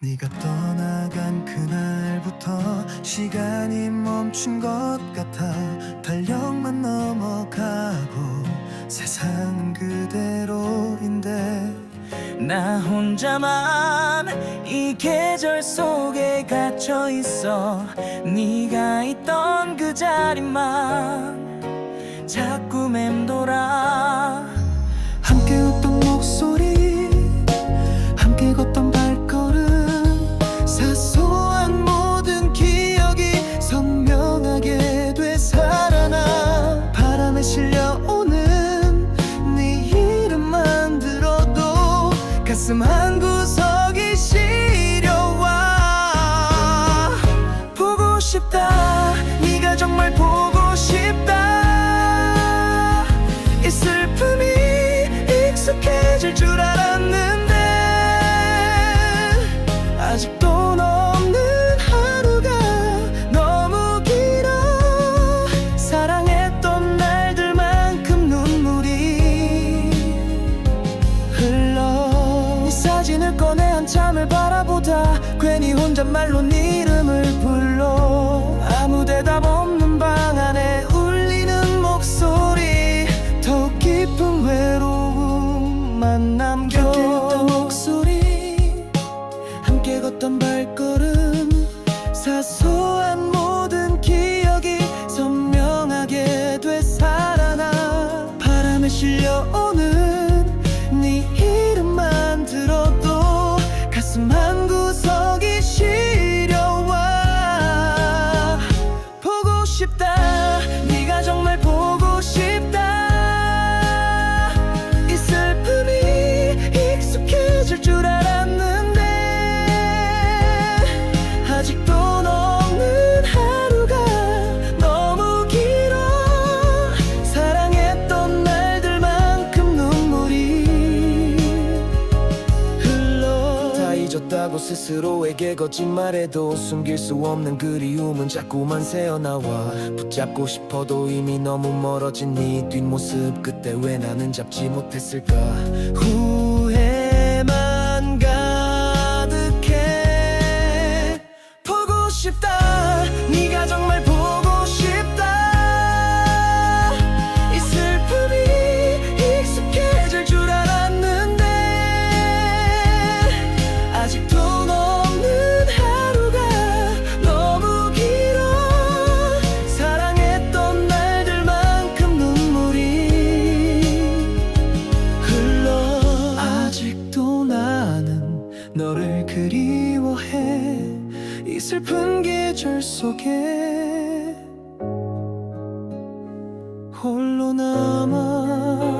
네가 떠나간 그날부터 시간이 멈춘 것 같아. 달력만 넘어가고 세상은 그대로인데 나 혼자만 이 계절 속에 갇혀 있어. 네가 있던 그 자리만 자꾸 맴돌아. 말씀 한 구석. 혼잣말로 네 잊었다고 스스로에게 거짓말해도 숨길 수 없는 그리움은 자꾸만 새어나와. 붙잡고 싶어도 이미 너무 멀어진 네 뒷모습 그때 왜 나는 잡지 못했을까? 후. 그리워해? 이 슬픈 계절 속에 홀로 남아.